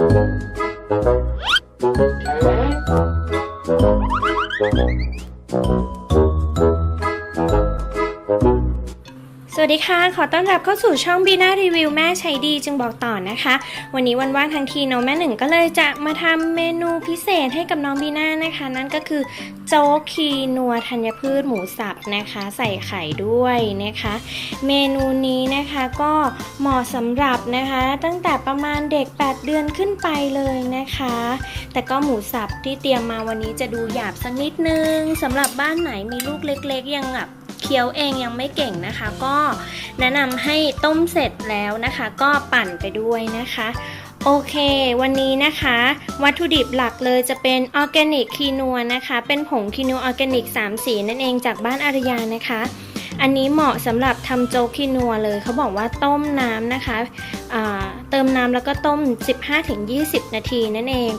สวั ดีค่ะ ขอต้อนรับเข้าสู่ช่องบีน่ารีวิวแม่ใช้ดีจึงบอกต่อนะคะ วันนี้วันว่างทั้งทีน้องแม่หนึ่งก็เลยจะมาทำเมนูพิเศษให้กับน้องบีน่านะคะ นั่นก็คือโจ๊กคีนัวธัญพืชหมูสับนะคะ ใส่ไข่ด้วยนะคะ เมนูนี้นะคะก็เหมาะสำหรับนะคะ ตั้งแต่ประมาณเด็ก 8 เดือนขึ้นไปเลยนะคะ แต่ก็หมูสับที่เตรียมมาวันนี้จะดูหยาบสักนิดนึงสำหรับบ้านไหนมีลูกเล็ก ๆ ยังแบบ เคี้ยวเองยังไม่เก่งนะคะ ก็แนะนำให้ต้มเสร็จแล้วนะคะ ก็ปั่นไปด้วยนะคะโอเค วันนี้นะคะ วัตถุดิบหลักเลยจะเป็นออร์แกนิกคีนัวนะคะ เป็นผงคีนัวออร์แกนิก3สีนั่นเองจากบ้านอารยานะคะ อันนี้เหมาะสำหรับทำโจ๊กคีนัวเลย เขาบอกว่าต้มน้ำนะคะ เติมน้ำแล้วก็ต้ม 15-20 นาทีนั่นเอง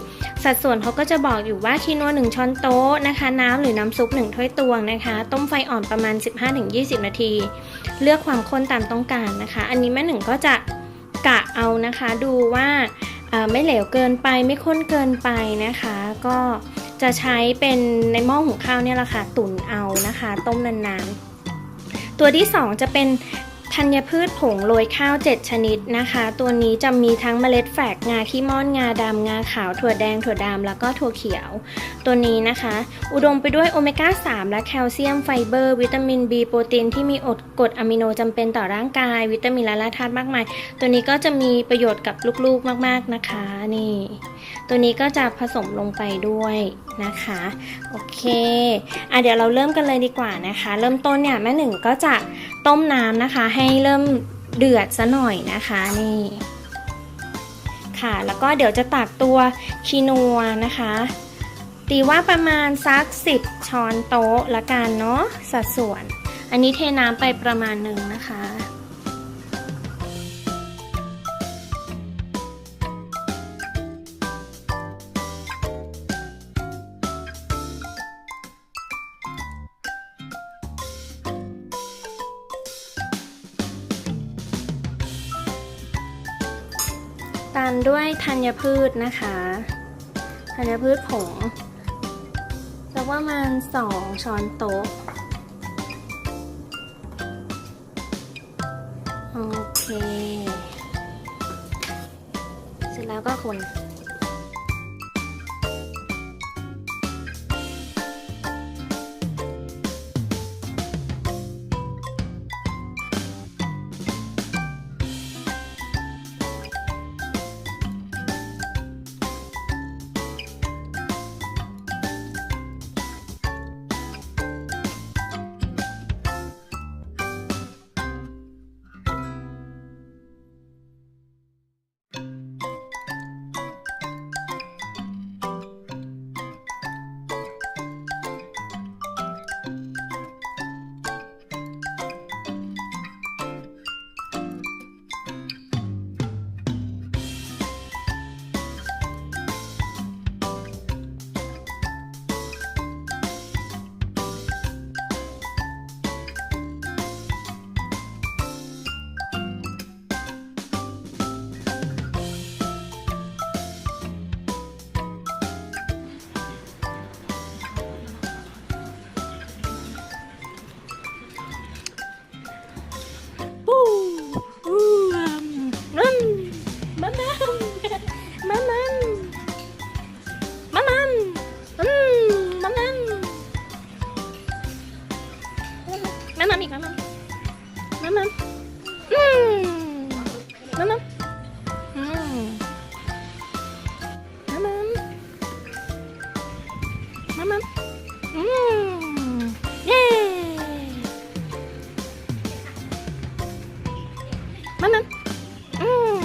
สัดส่วนเขาก็จะบอกอยู่ว่าคีนัว1ช้อนโต๊ะนะคะ น้ำหรือน้ำซุป 1 ถ้วยตวงนะคะ ต้มไฟอ่อนประมาณ 15-20 นาที เลือกความข้นตามต้องการนะคะ อันนี้แม่หนึ่งก็จะกะเอานะคะดูว่าไม่เหลวเกินไปไม่ข้นเกินไปนะคะ ก็จะใช้เป็นในหม้อหุงข้าวเนี่ยแหละค่ะ ตุ๋นเอานะคะ ต้มนานๆ ตัวที่ 2 จะเป็น ธัญพืชผงโรยข้าว 7 ชนิดนะคะ ตัวนี้จะมีทั้งเมล็ดแฝกงาขี้ม่อนงาดำงาขาวถั่วแดงถั่วดำแล้วก็ถั่วเขียว ตัวนี้นะคะ อุดมไปด้วยโอเมก้า 3 และแคลเซียมไฟเบอร์ วิตามิน B โปรตีนที่มีอดกรดอะมิโนจำเป็นต่อร่างกาย วิตามินและธาตุมากมาย ตัวนี้ก็จะมีประโยชน์กับลูกๆมากๆนะคะนี่ ตัวนี้ก็จะผสมลงไปด้วยนะคะโอเคอะเดี๋ยวเราเริ่มกันเลยดีกว่านะคะ เริ่มต้นเนี่ยแม่หนึ่งก็จะ ต้มน้ำนะคะ ให้เริ่มเดือดซะหน่อยนะคะนี่ค่ะ แล้วก็เดี๋ยวจะตักตัวคีนัวนะคะ ตีว่าประมาณสัก 10 ช้อนโต๊ะละกันเนาะสัดส่วน อันนี้เทน้ำไปประมาณหนึ่งนะคะ ตามด้วยธัญพืชนะคะธัญพืชผงสักประมาณ 2 ช้อนโต๊ะ โอเค เสร็จแล้วก็คน มัมมัมอีกมัมมัมมัมมัมอืมมัมมัมอืมมัมมัมมัมมัมอืมเย้มัมมัมอืม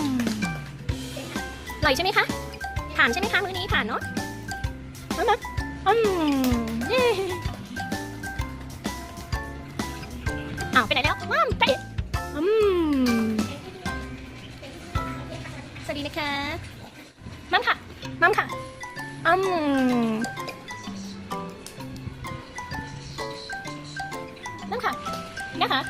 อร่อยใช่ไหมคะ ผ่านใช่ไหมคะมื้อนี้ผ่านเนาะมัมมัมอืมเย้ อ้าวไปไหนแล้วว้ามไปอืมสวัสดีนะคะมัมค่ะมัมค่ะอืมมัมค่ะนะคะ